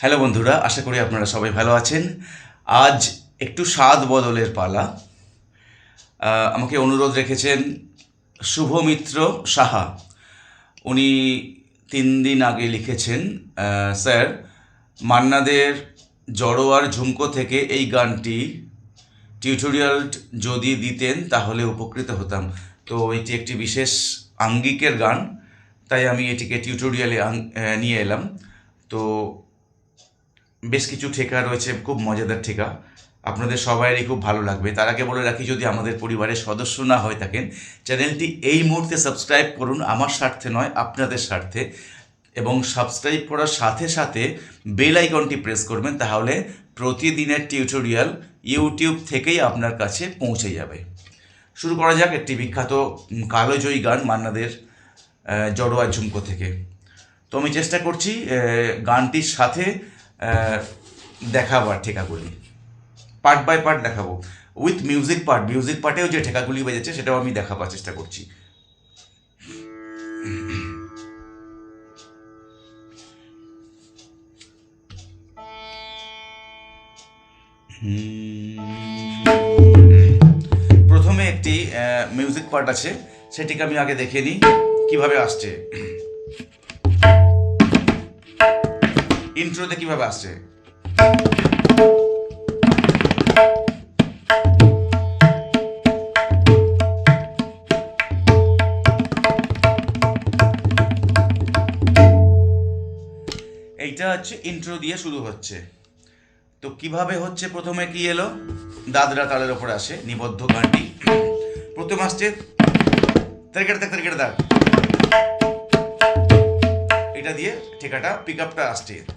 Hello বন্ধুরা, আশা করি আপনারা সবাই ভালো আছেন। আজ একটু স্বাদ বদলের পালা। আমাকে অনুরোধ রেখেছেন শুভমিত্র সাহা। উনি তিন দিন আগে লিখেছেন স্যার, মান্নাদের জড়োয়ার ঝুমকো থেকে এই গানটি টিউটোরিয়াল যদি দিতেন তাহলে উপকৃত হতাম। তো এটি একটি বিশেষ আঙ্গিকের গান, তাই আমি এটিকে টিউটোরিয়ালে নিয়ে এলাম। তো বেশ কিছু ঠেকা রয়েছে, খুব মজাদার ঠেকা। আপনাদের সবাইরই খুব ভালো লাগবে। তার আগে বলে রাখি, যদি আমাদের পরিবারের সদস্য না হয়ে থাকেন, চ্যানেলটি এই মুহূর্তে সাবস্ক্রাইব করুন, আমার স্বার্থে নয়, আপনাদের স্বার্থে। এবং সাবস্ক্রাইব করার সাথে সাথে বেল আইকনটি প্রেস করবেন, তাহলে প্রতিদিনের টিউটোরিয়াল ইউটিউব থেকেই আপনার কাছে পৌঁছে যাবে। শুরু করা যাক একটি বিখ্যাত কালোজয়ী গান, মান্নাদের জড়োয়া ঝুমকো থেকে। তো আমি চেষ্টা করছি গানটির সাথে আহ, দেখাবার ঠেকাগুলি। পার্ট বাই পার্ট দেখাবো। উইথ মিউজিক পার্ট মিউজিক পার্টেও যে ঠেকাগুলি বেজেছে সেটাও আমি দেখাবার চেষ্টা করছি। প্রথমে একটি মিউজিক পার্ট আছে। সেটিকে আমি আগে দেখে নিই। কীভাবে আসছে? ইন্ট্রোতে কীভাবে আসছে? এইটা হচ্ছে ইন্ট্রো দিয়ে শুরু হচ্ছে। তো কীভাবে হচ্ছে প্রথমে কি এলো? দাদরা তালের ওপর আসে, নিবদ্ধ গানটি। প্রথম আসছে দেখ এটা দিয়ে ঠেকাটা পিক আপটা আসছে।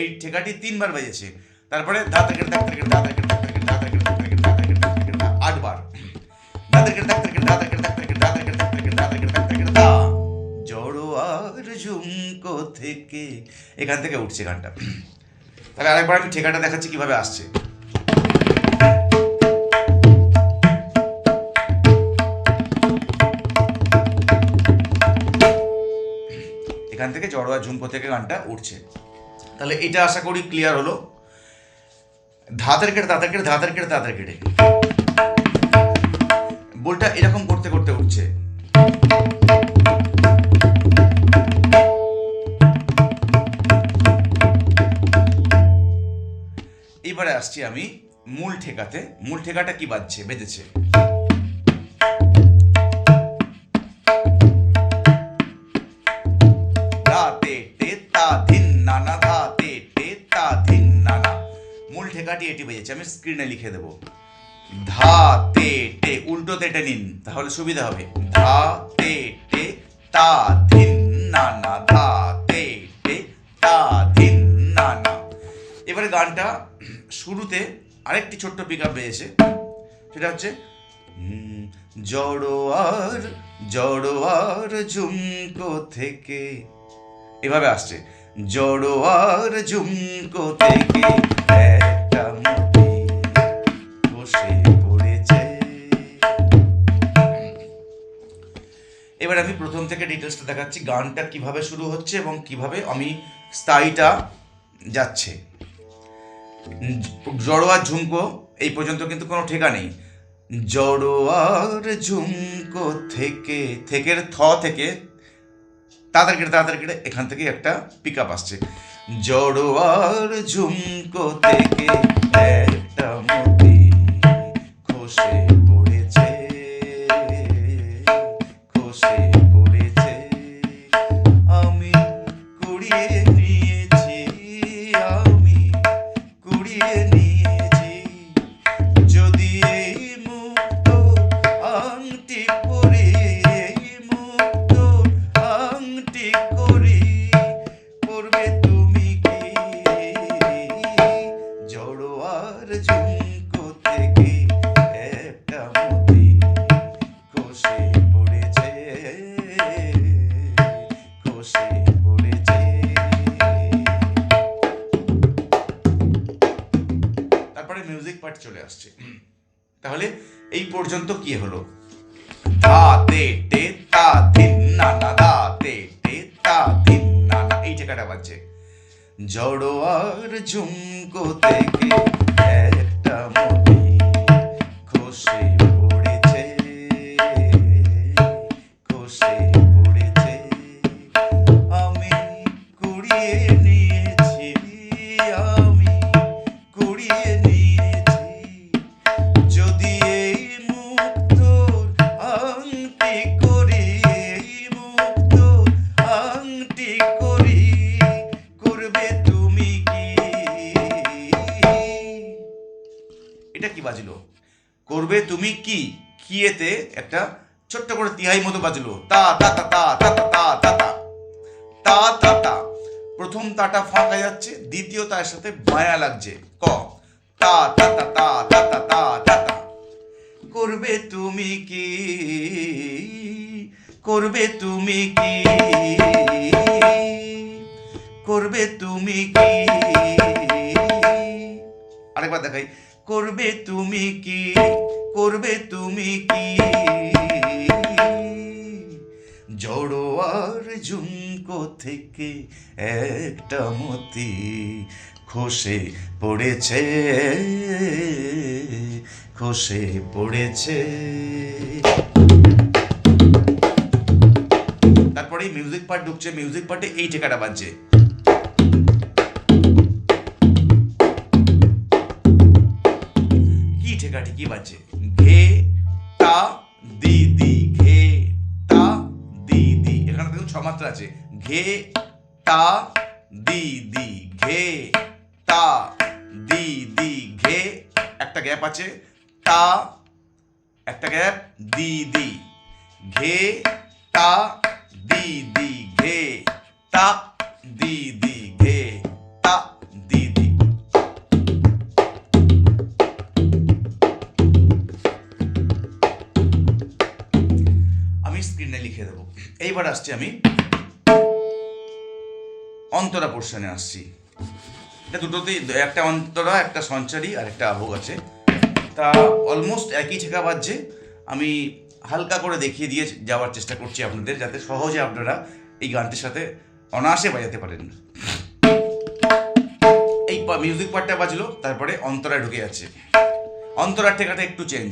এই ঠেকাটি তিনবার বাজেছে তারপরে আটবার জড়োয়ার ঝুমকো থেকে এখান থেকে উঠছে গানটা তাহলে আরেকবার আমি ঠেকাটা দেখাচ্ছি কীভাবে আসছে এখান থেকে জড়োয়া ঝুমকো থেকে গানটা উঠছে। তাহলে এটা আশা করি ক্লিয়ার হলো। ধাতের কেটে দাঁতের কেটে ধাতের কেটে দাঁতের কেটে বলটা এরকম করতে করতে উঠছে। এবারে আসছি আমি মূল ঠেকাতে। মূল ঠেকাটা কি বাজছে? বেজেছে ঠেকাটি এটি বেজেছে। আমি স্ক্রিনে লিখে দেবো। ধা তে টে উল্টো তেটে নিন, তাহলে সুবিধা হবে। ধা তে টে, তা ধিন, না না ধা তে টে, তা ধিন, না না। এবারে গানটা শুরুতে আরেকটি ছোট্ট পিক আপ পেয়েছে সেটা হচ্ছে জড়োয়ার জড়োয়ার ঝুমকো থেকে। এভাবে আসছে জড়োয়ার ঝুমকো থেকে ডিটেলসটা দেখাচ্ছি গানটা কীভাবে শুরু হচ্ছে এবং কীভাবে আমি স্থায়ীটা যাচ্ছে। জড়োয়ার ঝুমকো, এই পর্যন্ত কিন্তু কোনো ঠেকা নেই। জড়োয়ার ঝুমকো থেকে, থেকের থ থেকে তাড়াতাড়ি কেটে তাড়াতাড়ি কেটে এখান থেকে একটা পিক আপ আসছে। জড়োয়ার ঝুমকো থেকে একটা ধা তে টে দিন না না দা টে তা দিন না না এই টেকাটা বাজছে জড়োয়ার ঝুমকো থেকে একটা মনি খসে পড়েছে খসে পড়েছে আমি কুড়িয়ে নিয়েছি আমি কুড়িয়ে নিয়েছি যদি করবে তুমি কি কিয়েতে একটা ছোট্ট করে তিহাই মতো বাজলো তা তা তা তা তা তা তা তা তা তা তা প্রথম তাটা ফাঁকা যাচ্ছে দ্বিতীয় তার সাথে মায়া লাগছে ক তা তা তা তা তা তা তা তা তা করবে তুমি কি করবে তুমি কি করবে তুমি কি আরেকবার দেখাই করবে তুমি কি করবে তুমি কি? জড়োয়ার ঝুমকো থেকে একটা মতি খসে পড়েছে খসে পড়েছে। তারপরে মিউজিক পার্ট ঢুকছে মিউজিক পার্টে এই টেকাটা বাজছে। কি ঠেকাটি কি বাজছে? আছে। ঘে তা দি দি, ঘে তা দি দি, ঘে, একটা গ্যাপ আছে। টা, একটা গ্যাপ, দি দি। ঘে, টা, দি দি, ঘে, টা, দি দি, ঘে, টা, দি দি। আমি স্ক্রিনে লিখে দেবো। এইবার আসছি আমি অন্তরা পোর্শনে আসছি। এটা দুটোতেই, একটা অন্তরা, একটা সঞ্চারী, আর একটা আভোগ আছে। তা অলমোস্ট একই ঠেকা বাজছে। আমি হালকা করে দেখিয়ে দিয়ে যাওয়ার চেষ্টা করছি আপনাদের, যাতে সহজে আপনারা এই গানটির সাথে অনায়াসে বাজাতে পারেন। এই মিউজিক পার্টটা বাজলো, তারপরে অন্তরায় ঢুকে যাচ্ছে। অন্তরার ঠেকাটা একটু চেঞ্জ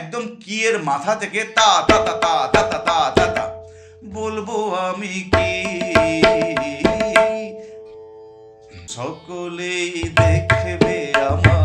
একদম কি এর মাথা থেকে তা তা তা তা তা তা তা তা তা। বলব আমি কি? সকলেই দেখবে আমার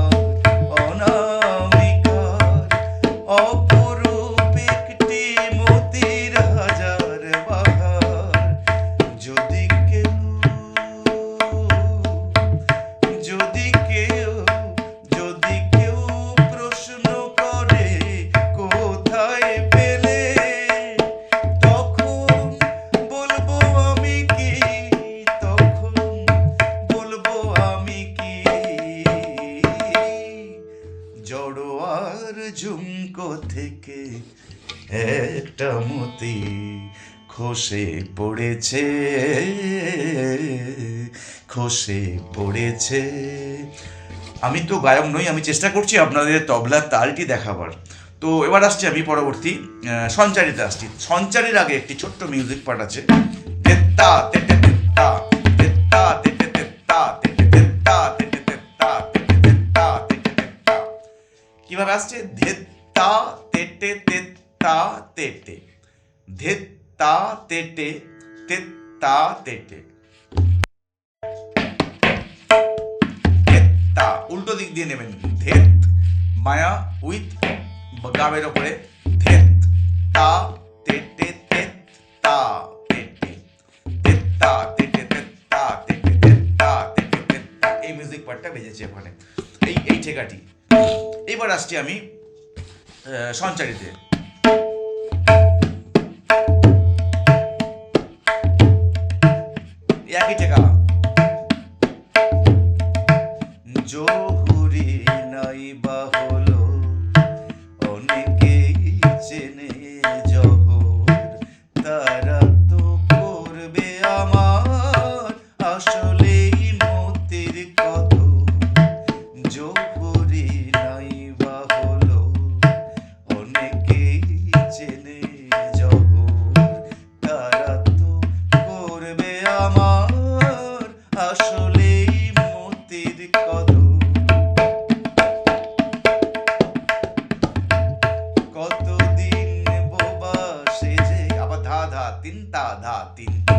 ঝুমকো থেকে একটা মতি খসে পড়েছে খসে পড়েছে। আমি তো গায়ক নই, আমি চেষ্টা করছি আপনাদের তবলার তালটি দেখাবার। তো এবার আসছি আমি পরবর্তী সঞ্চারিতে আসছি। সঞ্চারির আগে একটি ছোট্ট মিউজিক পার্ট আছে। তেত্তা তেতে তেত্তা তেত্তা তেতে তেত্তা কীভাবে আসছে? ধেত্তা তেটে তেত্তা তেটে। ধেত্তা তেটে তেত্তা তেটে। ধেত্তা, উল্টো দিক দিয়ে নেবেন। ধেত, মায়া, উইথ গামের ওপরে। ধেত তা তেটে তেত তা তেটে। তেত্তা তেটে তেত্তা তেটে তেত্তা তেটে তেত্তা। এই মিউজিক পার্টটা বেজেছে ওখানে এই এই ঠেকাটি। এবার আসছি আমি সঞ্চারিতে। একই ঠেকা। জহুরি নাই বা হলো অনেকেই চেনে জহর তারা। আবার ধা ধা তিন তা ধা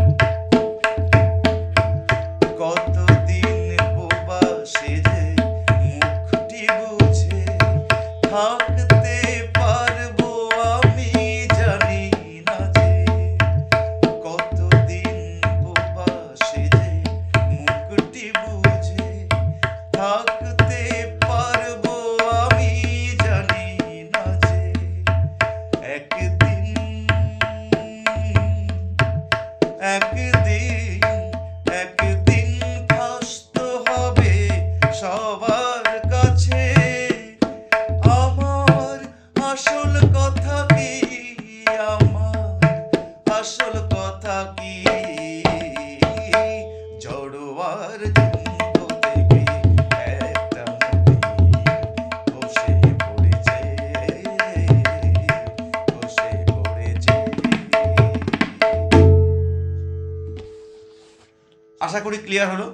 আশা করি ক্লিয়ার হলো।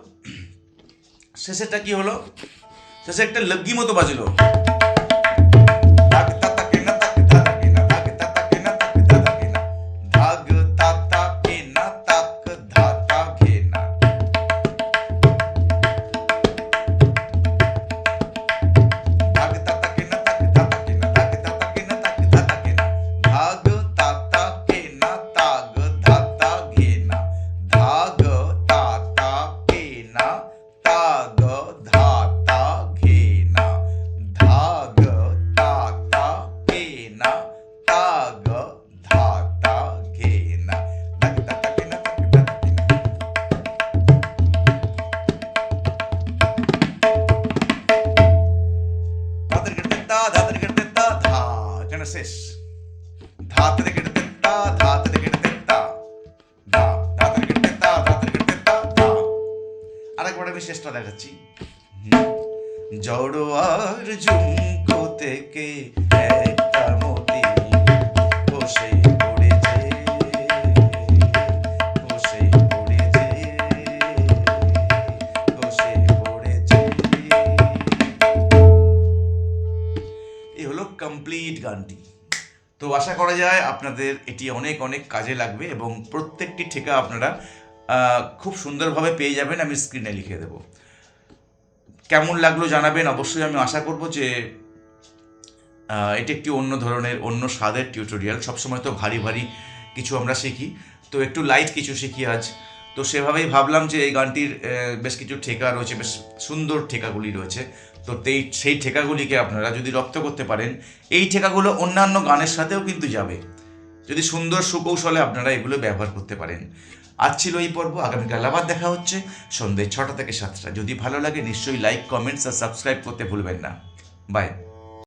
শেষেরটা কি হলো? শেষে একটা লগ্গি মতো বাজলো। শেষ। ধাতের কেটে তা থেকে কেটে তা ধা ধাতের কেটে তা ধাতের কেটে তা ধা আমি শেষটা দেখাচ্ছি। থেকে একটা গানটি তো আশা করা যায় আপনাদের এটি অনেক অনেক কাজে লাগবে এবং প্রত্যেকটি ঠেকা আপনারা খুব সুন্দরভাবে পেয়ে যাবেন, আমি স্ক্রিনে লিখে দেবো। কেমন লাগল জানাবেন অবশ্যই আমি আশা করব যে এটি একটি অন্য ধরনের, অন্য স্বাদের টিউটোরিয়াল সবসময় তো ভারী ভারী কিছু আমরা শিখি। তো একটু লাইট কিছু শিখি আজ। তো সেভাবেই ভাবলাম যে এই গানটির বেশ কিছু ঠেকা রয়েছে, বেশ সুন্দর ঠেকাগুলি রয়েছে। তো তেই সেই ঠেকাগুলিকে আপনারা যদি রপ্ত করতে পারেন, এই ঠেকাগুলো অন্যান্য গানের সাথেও কিন্তু যাবে। যদি সুন্দর সুকৌশলে আপনারা এগুলো ব্যবহার করতে পারেন। আজ ছিল এই পর্ব, আগামীকাল আবার দেখা হচ্ছে সন্ধ্যে ছটা থেকে সাতটা। যদি ভালো লাগে, নিশ্চয়ই লাইক কমেন্টস আর সাবস্ক্রাইব করতে ভুলবেন না। বাই